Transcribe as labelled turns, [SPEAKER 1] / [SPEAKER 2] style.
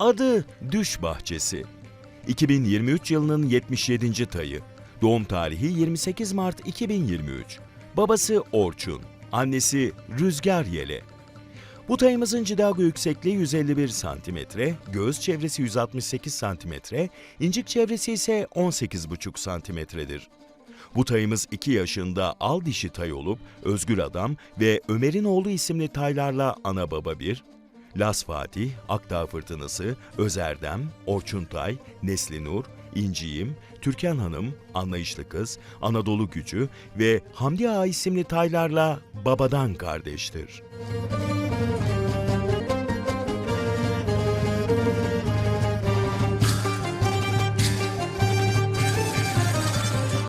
[SPEAKER 1] Adı Düş Bahçesi. 2023 yılının 77. tayı. Doğum tarihi 28 Mart 2023. Babası Orçun, annesi Rüzgar Yele. Bu tayımızın cidago yüksekliği 151 cm, göğüs çevresi 168 cm, incik çevresi ise 18,5 cm'dir. Bu tayımız 2 yaşında al dişi tay olup Özgür Adam ve Ömer'in oğlu isimli taylarla ana baba bir, Las Fatih, Akdağ Fırtınası, Özerdem, Orçun Tay, Nesli Nur, İnciğim, Türkan Hanım, Anlayışlı Kız, Anadolu Gücü ve Hamdi Ağa isimli taylarla babadan kardeştir.